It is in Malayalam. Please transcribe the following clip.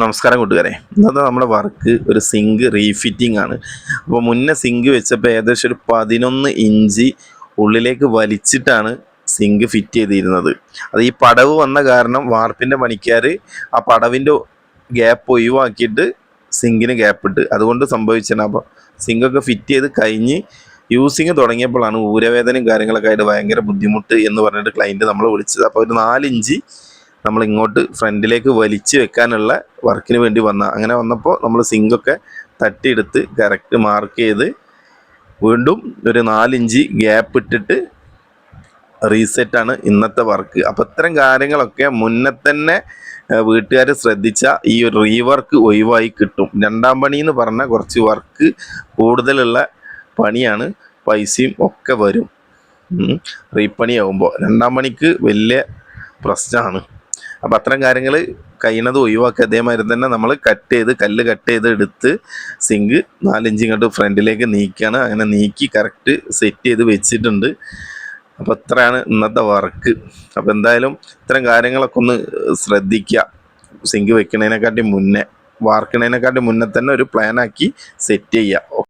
നമസ്കാരം കൂട്ടുകാരെ. ഇന്നത്തെ നമ്മുടെ വർക്ക് ഒരു സിങ്ക് റീഫിറ്റിംഗ് ആണ്. അപ്പോൾ മുന്നേ സിങ്ക് വെച്ചപ്പോൾ ഏകദേശം ഒരു പതിനൊന്ന് ഇഞ്ച് ഉള്ളിലേക്ക് വലിച്ചിട്ടാണ് സിങ്ക് ഫിറ്റ് ചെയ്തിരുന്നത്. അത് ഈ പടവ് വന്ന കാരണം വാർപ്പിന്റെ പണിക്കാർ ആ പടവിന്റെ ഗ്യാപ്പ് ഒഴിവാക്കിയിട്ട് സിങ്കിന് ഗ്യാപ്പ് ഇട്ട്. അതുകൊണ്ട് സംഭവിച്ചാണ് അപ്പോൾ സിങ്കൊക്കെ ഫിറ്റ് ചെയ്ത് കഴിഞ്ഞ് യൂസിങ് തുടങ്ങിയപ്പോഴാണ് ഊരവേദനയും കാര്യങ്ങളൊക്കെ ആയിട്ട് ഭയങ്കര ബുദ്ധിമുട്ട് എന്ന് പറഞ്ഞിട്ട് ക്ലയന്റ് നമ്മളെ വിളിച്ചത്. അപ്പോൾ ഒരു നാലിഞ്ച് നമ്മൾ ഇങ്ങോട്ട് ഫ്രണ്ടിലേക്ക് വലിച്ചു വെക്കാനുള്ള വർക്കിന് വേണ്ടി വന്ന അങ്ങനെ വന്നപ്പോൾ നമ്മൾ സിങ്കൊക്കെ തട്ടിയെടുത്ത് കറക്റ്റ് മാർക്ക് ചെയ്ത് വീണ്ടും ഒരു നാലിഞ്ച് ഗ്യാപ്പ് ഇട്ടിട്ട് റീസെറ്റാണ് ഇന്നത്തെ വർക്ക്. അപ്പോൾ ഇത്തരം കാര്യങ്ങളൊക്കെ മുന്നേ തന്നെ വീട്ടുകാർ ശ്രദ്ധിച്ചാൽ ഈ ഒരു റീവർക്ക് ഒഴിവായി കിട്ടും. രണ്ടാം പണി എന്ന് പറഞ്ഞാൽ കുറച്ച് വർക്ക് കൂടുതലുള്ള പണിയാണ് പൈസയും ഒക്കെ വരും. റീപ്പണിയാവുമ്പോൾ രണ്ടാം പണിക്ക് വലിയ പ്രശ്നമാണ്. അപ്പം അത്തരം കാര്യങ്ങൾ കഴിയണത് ഒഴിവാക്കി അതേമാതിരി തന്നെ നമ്മൾ കട്ട് ചെയ്ത് കല്ല് കട്ട് ചെയ്ത് എടുത്ത് സിങ്ക് നാലിഞ്ച് ഇങ്ങോട്ട് ഫ്രണ്ടിലേക്ക് നീക്കുകയാണ് അങ്ങനെ നീക്കി കറക്റ്റ് സെറ്റ് ചെയ്ത് വെച്ചിട്ടുണ്ട്. അപ്പോൾ ഇത്രയാണ് ഇന്നത്തെ വർക്ക്. അപ്പോൾ എന്തായാലും ഇത്തരം കാര്യങ്ങളൊക്കെ ഒന്ന് ശ്രദ്ധിക്കുക സിങ്ക് വെക്കണതിനെക്കാട്ടി മുന്നേ വാർക്കണതിനെക്കാട്ടി മുന്നേ തന്നെ ഒരു പ്ലാനാക്കി സെറ്റ് ചെയ്യുക